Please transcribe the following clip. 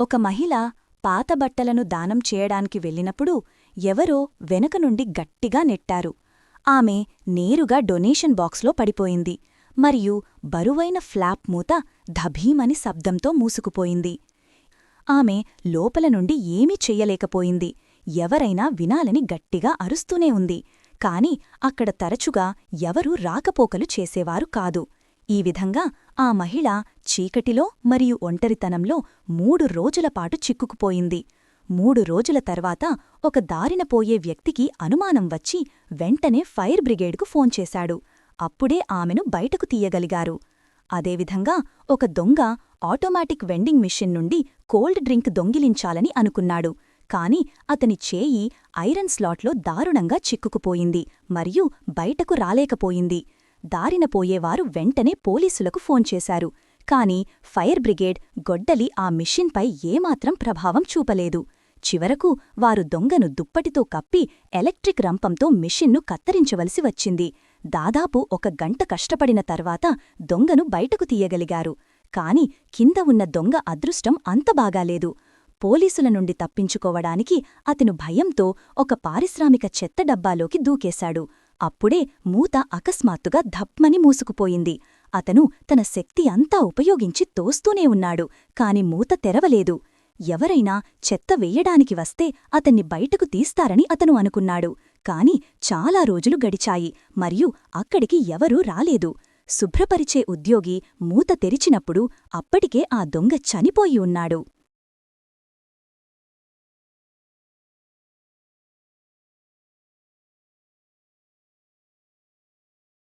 ఒక మహిళ పాత బట్టలను దానం చేయడానికి వెళ్ళినప్పుడు ఎవరో వెనక నుండి గట్టిగా నెట్టారు. ఆమె నేరుగా డొనేషన్ బాక్స్లో పడిపోయింది. మరియు బరువైన ఫ్లాప్ మూత ధభీమని శబ్దంతో మూసుకుపోయింది. ఆమె లోపల నుండి ఏమీ చెయ్యలేకపోయింది. ఎవరైనా వినాలని గట్టిగా అరుస్తూనే ఉంది. కాని అక్కడ తరచుగా ఎవరూ రాకపోకలు చేసేవారు కాదు. ఈ విధంగా ఆ మహిళ చీకటిలో మరియు ఒంటరితనంలో మూడు రోజులపాటు చిక్కుకుపోయింది. మూడు రోజుల తర్వాత ఒక దారిన పోయే వ్యక్తికి అనుమానం వచ్చి వెంటనే ఫైర్ బ్రిగేడ్కు ఫోన్ చేశాడు. అప్పుడే ఆమెను బయటకు తీయగలిగారు. అదేవిధంగా ఒక దొంగ ఆటోమేటిక్ వెండింగ్ మిషన్ నుండి కోల్డ్ డ్రింక్ దొంగిలించాలని అనుకున్నాడు. కాని అతని చేయి ఐరన్ స్లాట్లో దారుణంగా చిక్కుకుపోయింది మరియు బయటకు రాలేకపోయింది. దారిన పోయేవారు వెంటనే పోలీసులకు ఫోన్ చేశారు. కాని ఫైర్ బ్రిగేడ్ గొడ్డలి ఆ మిషన్పై ఏమాత్రం ప్రభావం చూపలేదు. చివరకు వారు దొంగను దుప్పటితో కప్పి ఎలక్ట్రిక్ రంపంతో మిషన్ను కత్తరించవలసి వచ్చింది. దాదాపు ఒక గంట కష్టపడిన తర్వాత దొంగను బయటకు తీయగలిగారు. కాని కింద ఉన్న దొంగ అదృష్టం అంత బాగాలేదు. పోలీసుల నుండి తప్పించుకోవడానికి అతను భయంతో ఒక పారిశ్రామిక చెత్త డబ్బాలోకి దూకేశాడు. అప్పుడే మూత అకస్మాత్తుగా ధప్మని మూసుకుపోయింది. అతను తన శక్తి అంతా ఉపయోగించి తోస్తూనే ఉన్నాడు కాని మూత తెరవలేదు. ఎవరైనా చెత్త వెయ్యడానికి వస్తే అతన్ని బయటకు తీస్తారని అతను అనుకున్నాడు. కాని చాలా రోజులు గడిచాయి మరియు అక్కడికి ఎవరూ రాలేదు. శుభ్రపరిచే ఉద్యోగి మూత తెరిచినప్పుడు అప్పటికే ఆ దొంగ చనిపోయి ఉన్నాడు.